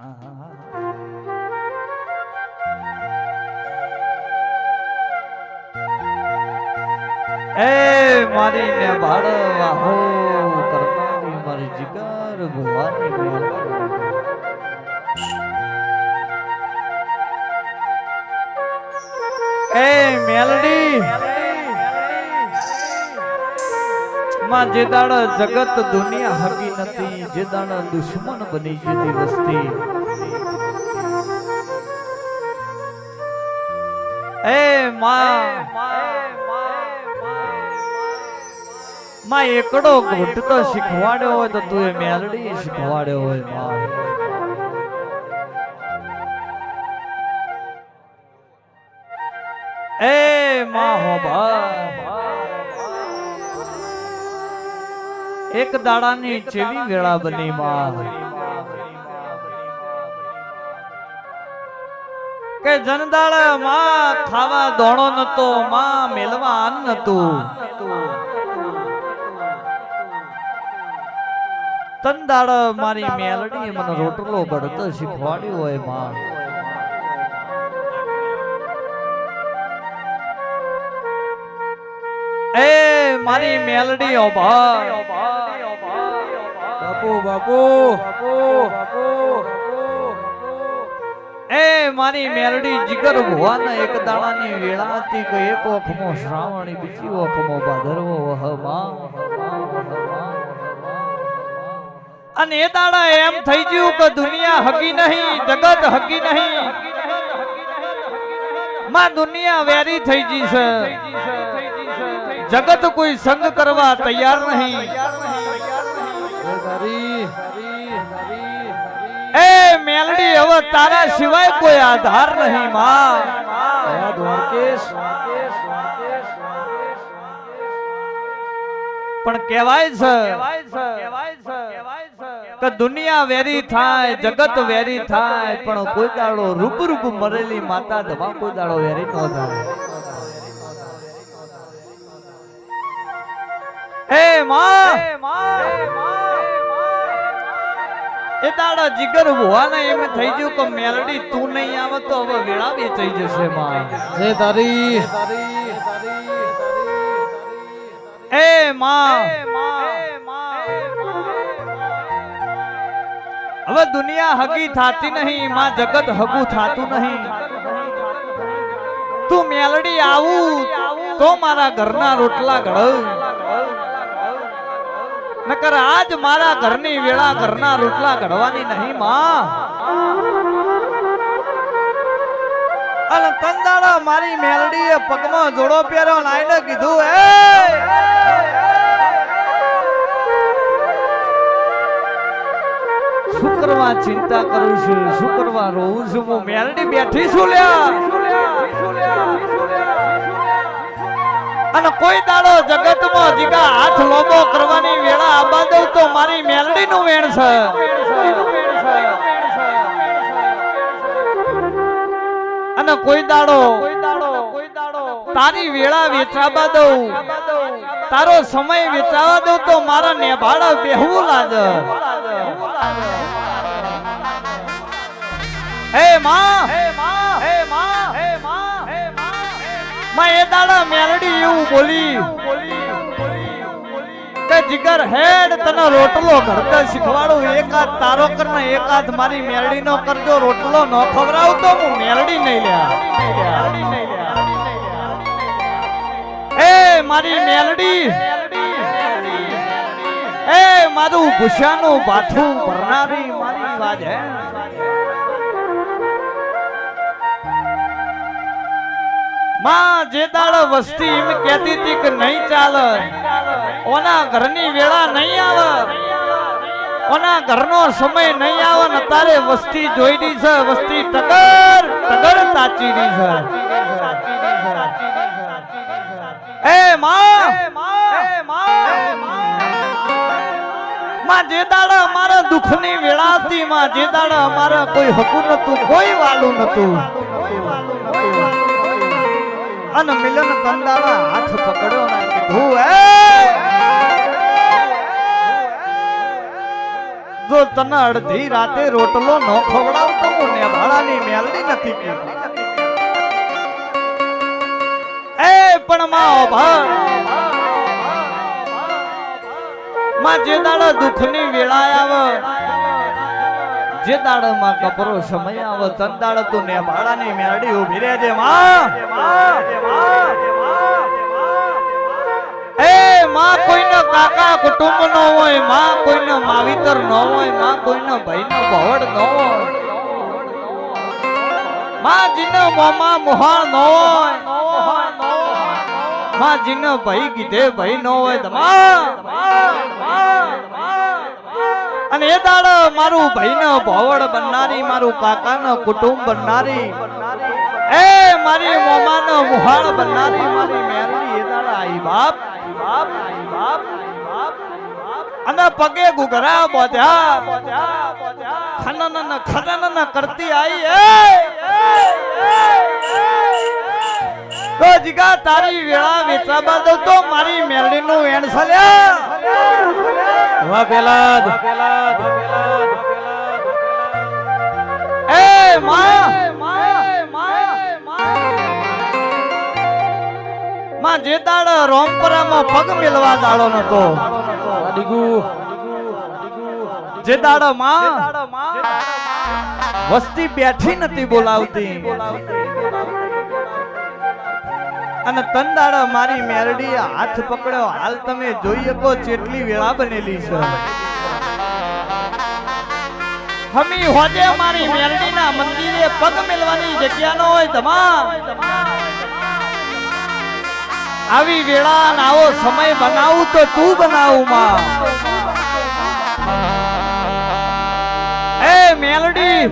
એ મારી ને ભાડવા હો કરનારી મારી જીગર ભવાની મહેરબાની. એ મેલડી માં જે દાડ જગત દુનિયા હકી નથી, જે દાડ દુશ્મન બની જતી વસ્તી. એ માં એકડો ઘૂંટતો શીખવાડ્યો હોય તો તું એ મેલડી શીખવાડ્યો હોય, માં. એ માં હો બા એક દાડાની ચેવી વેળા બની માં. કે જનદાળમાં ખાવા દોણો નતો માં મેલવા અન્ન નતું. તંદાળ મારી મેલડી મને રોટલો બળતો શીખવાડ્યો હોયમાં. એ મારી મેલડી ઓ ભાઈ. બાપુ બાપુ બાપુ. એ મારી મેલડી જીગર ભુવાના એક દાડાની વેળા હતી કે એક ઓખમો શ્રાવણી બીજી ઓખમો ભાદરવો વહમાં. અને એ દાડા એમ થઈ ગયું કે દુનિયા હકી નહીં જગત હકી નહીં. માં દુનિયા વેરી થઈ ગઈ છે. જગત કોઈ સંગ કરવા તૈયાર નહીં. એ મેલડી, હવે તારા સિવાય કોઈ આધાર નહીં, માં. પણ કહેવાય છે કે દુનિયા વેરી થાય, જગત વેરી થાય, પણ કોઈ દાડો રૂપ રૂપ મરેલી માતા દવા કોઈ દાડો વેરી ન થાય. એ માં! એ તારા જીગર ભુવાને એમ થઈ ગયું કે મેલડી તું નહીં આવે તો હવે વેળા વેચાઈ જશે માં. જય તારી. એ માં! હવે દુનિયા હગી થાતી નહીં માં જગત હગું થાતું નહીં. તું મેલડી આવું તો મારા ઘરના રોટલા ઘડવ. નકર આજ મારા ઘરની વેળા ઘરના રોટલા ઘડવાની નહીં માં. અને તંદાળા મારી મેલડીએ પગમાં જોડો પહેર્યો ને કીધું એ! શુક્રવાર ચિંતા કરું છું શું કરવા રોઉં છું હું મેલડી બેઠી છું લ્યા. અને કોઈ દાડો જગતમાં જીગા હાથ લોબો કરવાની વેળા આબા દઉં તો મારી મેલડી નું વેણ છે. અને કોઈ દાડો તારી વેળા વેચાવા દઉં તારો સમય વેચાવા દઉં તો મારા નેભાડા બેહવું લાગે. હે માં હે માં માં એ દાડા મેલડી એવું બોલી. કે જીગર હેડ, તને રોટલો ઘડતા શીખવાડું. એકાદ તારો કરને એકાદ મારી મેલડી નો કરજો. રોટલો ન ખવડાવ તો હું મેલડી નહીં લ્યા એ મારી મેલડી. એ મારું ગુસ્સાનું બાથું ભરનારી મારી વાત હે. માં જે દાળ વસ્તી એમ કહેતી હતી કે નહીં ચાલે. ઓના ઘરની વેળા નહીં આવે. ઓના ઘરનો સમય નહીં આવે ને તારે વસ્તી જોઈડી છે. વસ્તી ટગર તગર તાચીડી છે. એ માં! માં! જે દાડા અમારે દુઃખની વેળા હતી માં જે દાડા અમારે કોઈ હકું નતું કોઈ વાલું નતું અને મિલન કંડાવા હાથ પકડ્યો ને કીધું એ જો તને અડધી રાતે રોટલો ન ખવડાવતો હું ને ભાડાની મેલડી નથી કીધી. એ પણ માં ઓભાળમાં જે દાડા દુઃખની વેળા આવે જે દાડો માં કપરો સમય આવે, તન દાડ તું ને ભાડાની મેલડી ઊભી રહેજે, માં. એ, માં કોઈનો કાકા કુટુંબ હોય, માં કોઈનો માવિતર નો હોય, માં કોઈનો ભાઈનો ભવડ નો જીનો મોમાં મોહાળ નો જીનો ભાઈ કીધે ભાઈ નો હોય તો માં અને એ દાડો મારું ન ભવડ બનનારી, મારું કાકાનો કુટુંબ બનનારી. એ મારી મોમાનો મુહાળ બનનારી, મારી મેરડી એ દાડા આઈ બાપ બાપ આઈ બાપ બાપ. અને પગે ગુગરા બોધ્યા. ખનન ખનન કરતી આઈ એ તો જીગા તારી વેળા વેચા બાદ તો મારી મેરડી નું એણ સલ્યા વાહ પેલા જ. એ માં. માં જે દાડ રોમપરામાં પગ મેલવા દાડો નતો. જે દાડ વસ્તી બેઠી નથી બોલાવતી. અને તન દાડા મારી મેરડી હાથ પકડ્યો. હાલ તમે જોઈ શકો ચેટલી વેળા બનેલી છે. હમી હોજે મારી મેરડીના મંદિરે પગ મેલવાની જગ્યા ન હોય તમા આવી વેળા આવો સમય બનાવું તો તું બનાવું માં. એ મેલડી.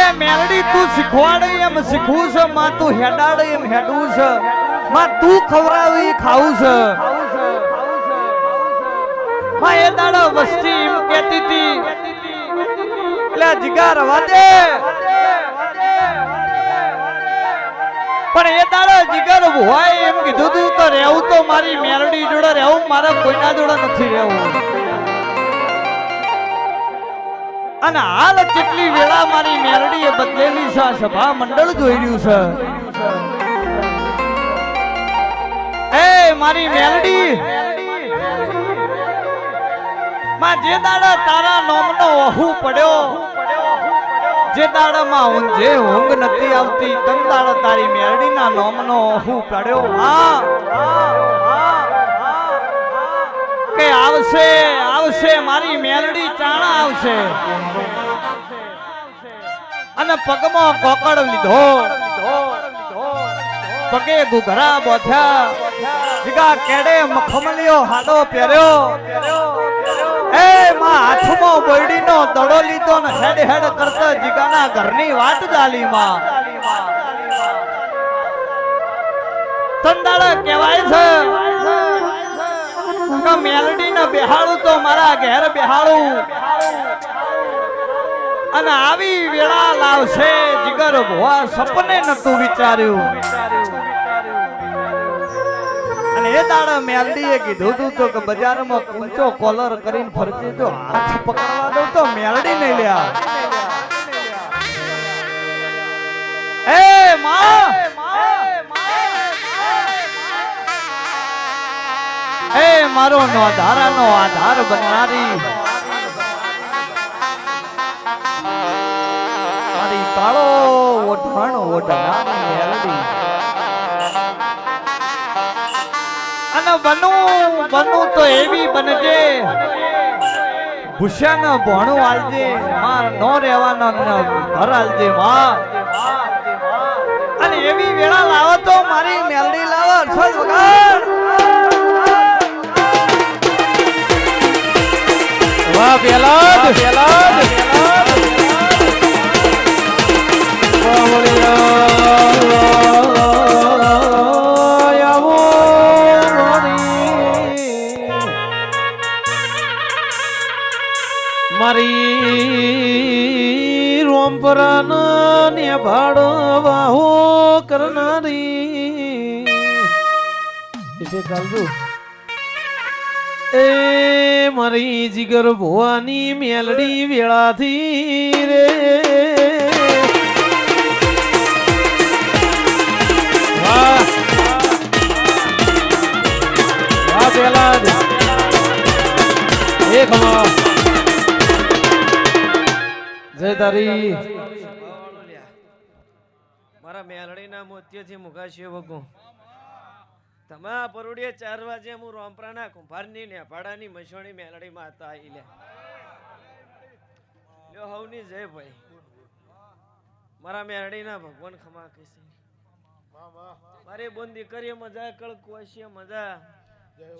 એ મેલડી, તું શીખવાડે એમ શીખવું છે, માં તું હેડાડે એમ હેડવું છે. માં તું ખવડાવે એ છે. માં એ વસ્તી એમ કહેતી હતી. એટલે જીગા રવા પણ એ તારો જીગર હોય એમ કીધું તું તો રહેવું તો મારી મેરડી જોડે રહેવું, મારા કોઈના જોડે નથી રહેવું. અને હાલ કેટલી વેળા મારી મેરડી એ બદલેલી છે સભા મંડળ જોઈ રહ્યું છે. એ, મારી મેલડી માં જે દાડા તારા નોમનો અહુ પડ્યો, જે દાડામાં ઊંઝે ઊંઘ નથી આવતી તન દાડા તારી મેરડીના નોમનો અહુ પડ્યો. હા, કે આવશે આવશે, મારી મેરડી ચાણા આવશે. અને પગમાં કોકડ લીધો. પગે ગુઘરા બોથ્યા જીગા કેડે મખમલિયો હાડો પહેર્યો. એ માં હાથમાં બોયડીનો દડો લીધો ને હેડ હેડ કરતા જીગાના ઘરની વાત ચાલી માં. તંદાળા કહેવાય છે કે મેલડી ને બેહાડું તો મારા ઘેર બેહાડું. અને આવી વેળા લાવશે જીગર ભોવા સપને નતું વિચાર્યું. એ દાડા મેલડીએ કીધું તું તો કે બજારમાં ઊંચો કોલર કરીને ફરતી તો હાથ પકડવા દઉં તો મેલડી નહીં લ્યા એ માં! એ મારો નો ધારાનો આધાર બનનારી મારી કાળો ઓઢાણ ઓઢનારી મેલડી બનું બનું તો એવી બનજે. ભૂષણ ભણું આલજે માં નો રહેવાના ઘર આલજે માં. અને એવી વેળા લાવો તો મારી મેલડી લાવો અરસદ વગર. વાહ પેલા જ. વાહ કાલજુ એ મારી જીગર ભુવાની મેલડી વેળાથી રે. જય તારી. મારા મેલડીના મોત્યથી મુકાશી વગું તમે પરોડીએ ચાર વાજે હું રોમપરાના કુંભારની નેભાડાની મસોણી મેલડી માતા આવી લે લ્યો હવની જય ભાઈ. મારા મેલડીના ભગવાન ખમા કહેશે મારી બોન દીકરીએ મજા કળકુવાશીએ મજા.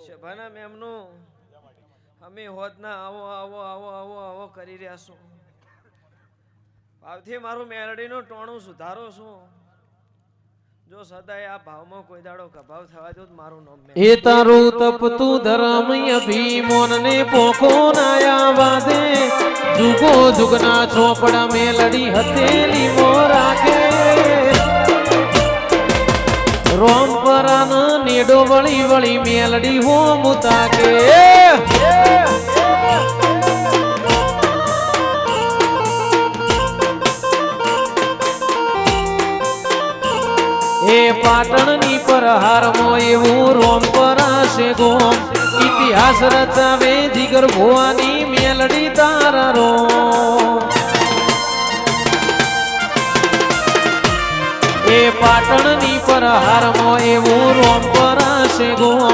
શભાના મેમનું અમે હોદના આવો આવો આવો આવો આવો કરી રહ્યા છું. ભાવથી મારું મેલડીનું ટોણું સુધારો છું. સદાય આ ભાવમાં કોઈ દાડો કભાવ થવા દો મારું નામ મેં એ તારું તપતું ધરમ અભિમોન ને પોખો નાયા વાદે જુગો જુગના ચોપડા મેલડી હતેલી મો રાખે. રોમ પરાન નેડો વળી વળી મેલડી હો મુતાકે પાટણની પર હારમો એવું રોમ પરાશે ગોમ. ઇતિહાસ રચાવે જીગર ભુવાની મેલડી તારા રોમ. એ પાટણની પર હારમો એવું રોમ પરાશે ગોમ.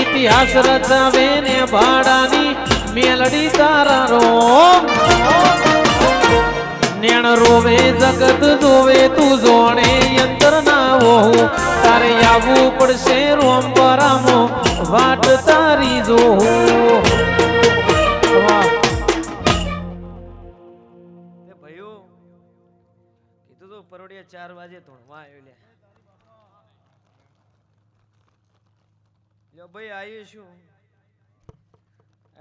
ઇતિહાસ રચાવે ને ભાડાની મેલડી તારા રોમ. નેણ રોવે, જગત જોવે, તું જોણે યંત્ર ના હોઉં તારે આવવું પડશે રોમ પરામો, વાટ તારી પરોડિયા ચાર વાગે ધોણવા આવ્યો લ્યો ભાઈ આવ્યું શું?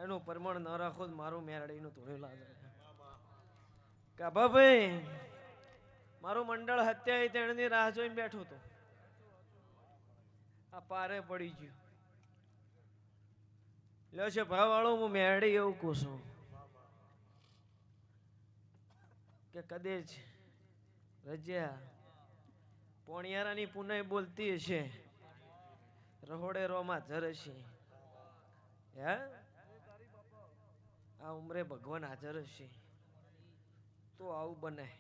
એનું પરમણ ન રાખો મારું મેરડીનું ધોળ્યું લાગે. કાભા ભાઈ, મારું મંડળ હત્યા તેણની રાહ જોઈને બેઠું હતું. આ પારે પડી ગયું. લ્યો છે ભાવવાળો, હું મેળી એવું કહું છું કે કદેજ રજ્યા પોણિયારાની પુનઃ બોલતી હશે, રહોડે રોમાં જર હશે હે? આ ઉમરે ભગવાન હાજર હશે. તો આવું બને.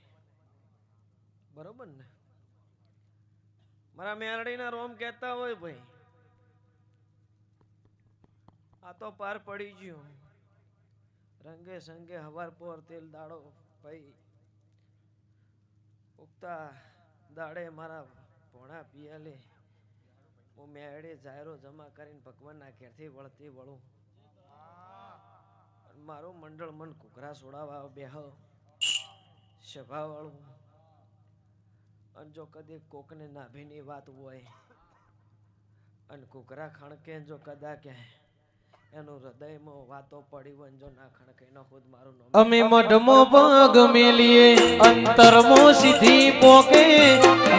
બરોબર ને? મારા મેરડીના રોમ કહેતા હોય ભાઈ. આ તો પાર પડી ગયું. રંગે સંગે હવાર પોર તેલ દાડો ભાઈ. ઉગતા દાડે મારા ભોણા પિયાલે. હું મેળે જાયરો જમા કરીને ભગવાનના ઘેરથી વળતી વળું. મારું મંડળ મન કુકરા સોડાવા બેહ. સભા વાળું અને જો કદી કોકને નાભીની વાત હોય, અને કુકરા ખણકે જો કદાચ એનું હૃદયમાં વાતો પડી હોય જો ના ખણકે નો ખુદ મારું નામ. અમે મઢમો પગ મેલીએ, અંતરમો સીધી પોકે.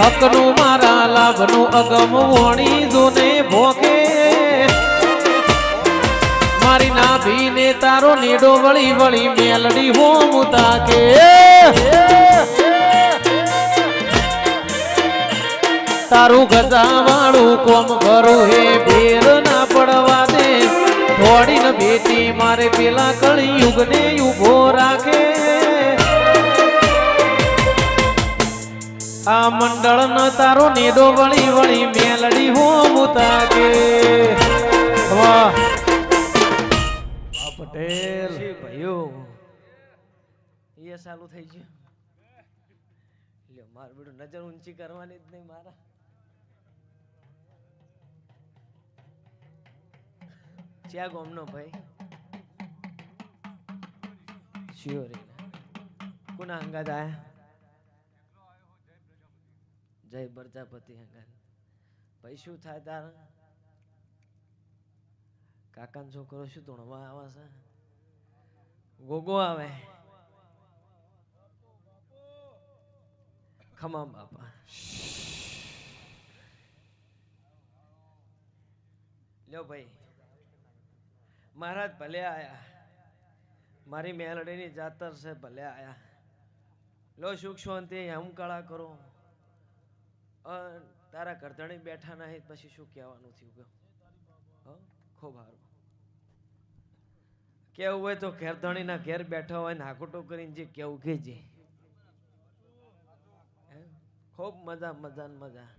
હકનું મારા લાભનું અગમ વણી જોને ભોકે. મારી નાભીને તારો નેડો વળી વળી મેલડી હો મુતાકે. તારું ગજાવાળું કોમ કરું હે, ભેર ના પડવા દે. દોડીને બેટી મારે પેલા કળી યુગને ઊભો રાખે. આ મંડળ ન તારો નેડો વળી વળી મેલડી હો મુતાકે વાહ. પટેલ. ભાઈઓ. એ ચાલુ થઈ ગયું લ્યો માર બેડું નજર ઊંચી કરવાની જ નહીં મારા. ચ્યા ગોમનો ભાઈ? શિયોરી કોના અંગાત આયા? જય પ્રજાપતિ અંગાત ભાઈ, શું થાય તારા? કાકાનો છોકરો શું ધોણવા આવે છે? ગોગો આવે. ખમા બાપા લ્યો ભાઈ. મહારાજ ભલે આયા. મારી મેલડીની જાતર છે, ભલે આયા. લો સુખ શાંતિ, હમ કળા કરો. તારા કરધણી બેઠા નહીં, પછી શું કહેવાનું થયું ગયો? ખૂબ સારું. કેવું હોય તો ઘેરધણીના ઘેર બેઠા હોય ને હાકુટો કરીને જે કેવું હે? ખૂબ મજા મજા મજા.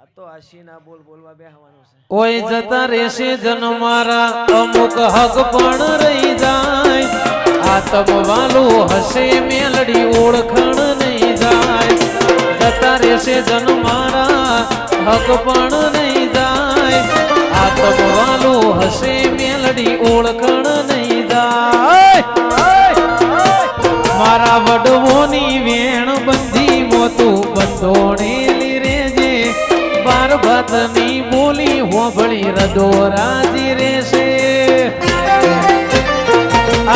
આ તો આશી ના બોલ બોલવા બેહવાનું છે. ઓય જતા રહેશે જન મારા અમુક હક પણ રહી જાય. આતમ વાલું હશે મેલડી ઓળખણ નહીં જાય. જતા રહેશે જન મારા હક પણ નહીં જાય. આતમ વાલું હશે મેલડી ઓળખણ નહીં જાય. બાર બોલી હોભળી રદો રાજી રેશે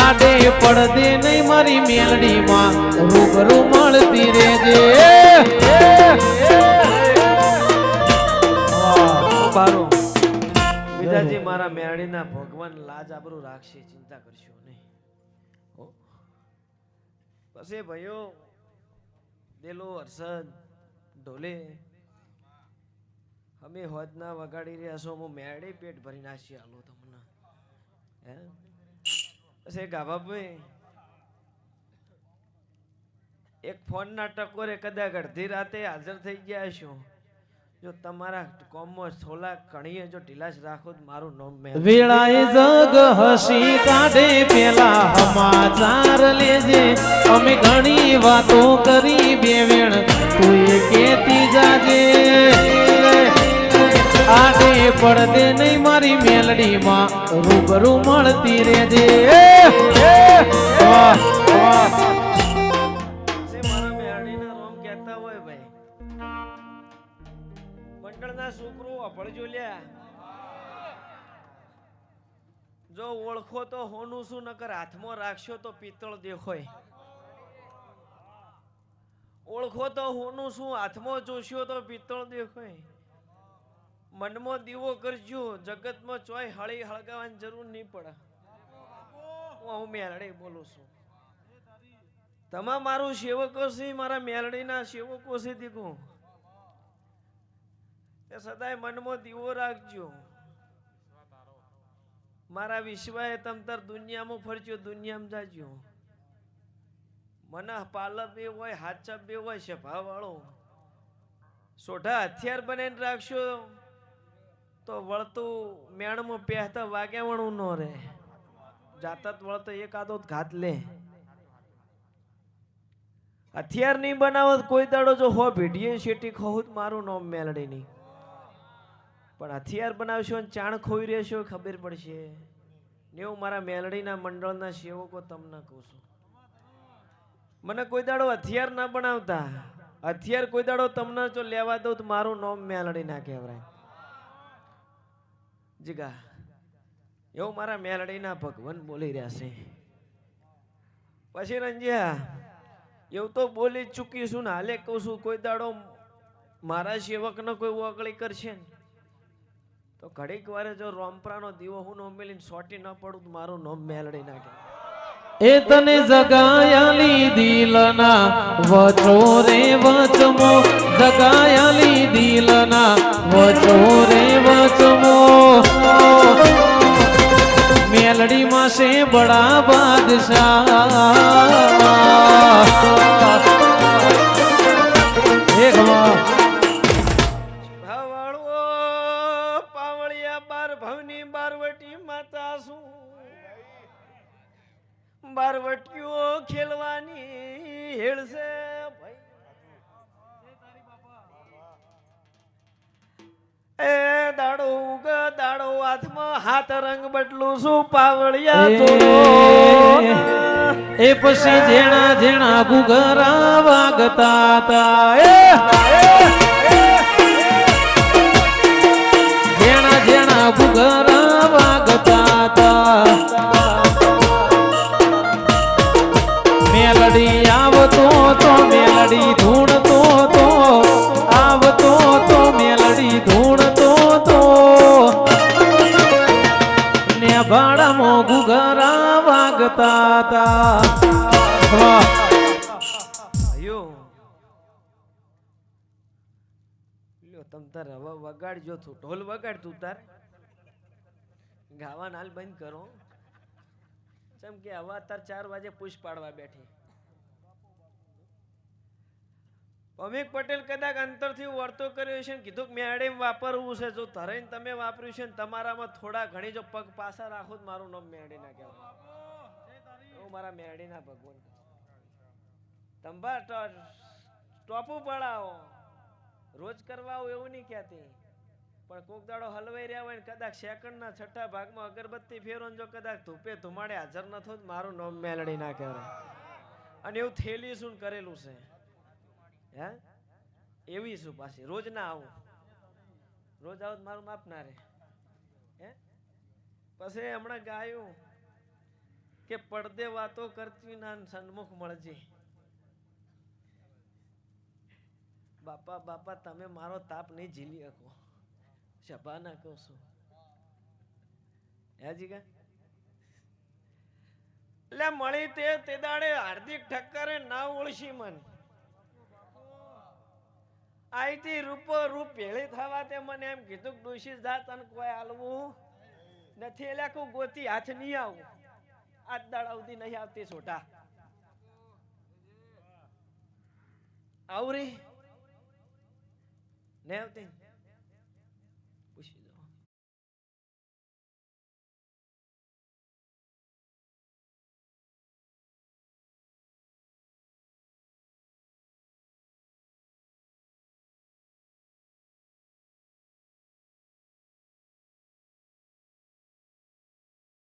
આડે પડદે નહીં મારી મેલડીમાં રૂબરૂ મળતી રહેજે. પિતાજી મારા મેરડીના ભગવાન લાજ આબરૂ રાખશે, ચિંતા કરશો નહીં. પછી ભાઈઓ, દેલો હર્ષદ, ઢોલે અમે હોદના વગાડી રહ્યા છો હું મેળે પેટ ભરી નાખીએ. હાલો તમને. હે? પછી ગાભાભાઈ એક ફોન ના ટકોરે કદાચ અડધી રાતે હાજર થઈ ગયા છો. જો તમારા કોમમાં થોલા કણીએ, જો ઢીલાશ રાખો તો મારું નામ મે. વેળાએ જગ હસી કાઢે, પેલા સમાચાર લેજે. અમે ઘણી વાતો કરી, બે વેણ તું કેતી જાજે. આડે પડદે નહીં મારી મેલડીમાં, રૂબરૂ મળતી રેજે જો ઓળખો તો હોનું શું, નકર હાથમાં રાખશો તો પિત્તળ દેખોય. ઓળખો તો હોનું શું, હાથમાં જોશો તો પિત્તળ દેખોય. મનમાં દીવો કરજો. જગતમાં ચોય હળી હળગાવાની જરૂર નહીં પડે. હું હું મેરડી બોલું છું. તમા મારું સેવકો છે, મારા મેલડીના સેવકો છે, દીકું. તે સદાય મનમાં દીવો રાખજો. મારા વિશ્વાએ તમતર દુનિયામાં ફરજો, દુનિયામાં જાજો. મને પાલબ બે હોય હાચબ બે હોય સભા વાળો સોઢા હથિયાર બનાવીને રાખશો. તો વળતું મેણમાં પહેતા વાગ્યાવણું ન રહે. જાતત વળતો એકાદો ઘાત લે. હથિયાર નહીં બનાવત, કોઈ દાડો જો હો ભીડીએ શેટી ખવું મારું નામ મેલડી નહીં. પણ હથિયાર બનાવશો અને ચાણ ખોઈ રહેશો, ખબર પડશે. ને હું મારા મેલડીના મંડળના સેવકો તમને કહું છું. મને કોઈ દાડો હથિયાર ના બનાવતા. હથિયાર કોઈ દાડો તમને જો લેવા દઉં તો મારું નામ મેલડી ના કહેવાય. જીગા, એવું મારા મેલડીના ભગવાન બોલી રહ્યા છે. પછી રંજ્યા, એવું તો બોલી ચૂકી છું ને, હાલે કહું છું, કોઈ દાડો મારા સેવકનો કોઈ ઓગળી કરશે તો ઘડીક વારે જો રોમપરાનો દીવો હું નો મેલીને સોટી ન પડું તો મારું નોમ મેલડી નાખે. એ તને જગાયાલી દિલના. વચો રે વચમો, જગાયાલી દિલના. વચો રે વચમો. મેલડી માં છે બડા બાદશાહ. બારવટીઓ ખેલવાની હેળશે એ દાડો ઉગ દાડો હાથમાં હાથ રંગ બદલું શું પાવળિયા તો એ પછી જેણા જેણા ગુગરા વાગતા તા એ જેણા જેણા ગુગરા વાગતા તા મેલડી આવતો તો મેલડી ધૂણતો તો, આવતો તો મેલડી ધૂણતો તો. ઘુઘરા વાગતા. અયો લ્યો, તમ તાર હવે વગાડજો, તું ઢોલ વગાડ તું તાર. ગાવા બંધ કરો. જેમ કે હવે તાર ચાર વાગે પુશ પાડવા બેઠી. અમિક પટેલ કદાચ અંતરથી વર્તો કર્યો છે કીધું કે મેડે વાપરવું છે. જો ધરાઈને તમે વાપર્યું છે ને, તમારામાં થોડા ઘણી જો પગ પાછા રાખો તો મારું નામ મેડી ના કહેવાય. હું મારા મેડીના ભગવાન. તંબા ટોપું પડાવો. રોજ કરવા આવું એવું નહીં કહેતી. પણ કોક દાડો હલવાઈ રહ્યા હોય ને કદાચ સેકન્ડના છઠ્ઠા ભાગમાં અગરબત્તી ફેરો જો કદાચ ધૂપે ધુમાડે હાજર ન થયું મારું નામ મેલડી ના કહેવાય. અને એવું થેલી શું કરેલું છે? હે? એવી શું પાછી? રોજ ના આવું. રોજ આવું મારું માપ ના રે હે? પછી હમણાં ગાયું કે પડદે વાતો કરતી ના સન્મુખ મળજે. બાપા બાપા, તમે મારો તાપ નહીં ઝીલી શકો. સભા ના કહો છો હે એટલે મળી તે તે દાડે હાર્દિક ઠક્કરે ના ઓળશી મન આઈતી રૂપો રૂપ ભેળી થવા તે મને એમ કીધું કે ડોશી જાત અને કોઈ હાલવું નથી એટલે કોઈ ગોતી હાથ નહીં આવું આજ દાડા સુધી નહીં આવતી છોટા આવરી નહીં આવતી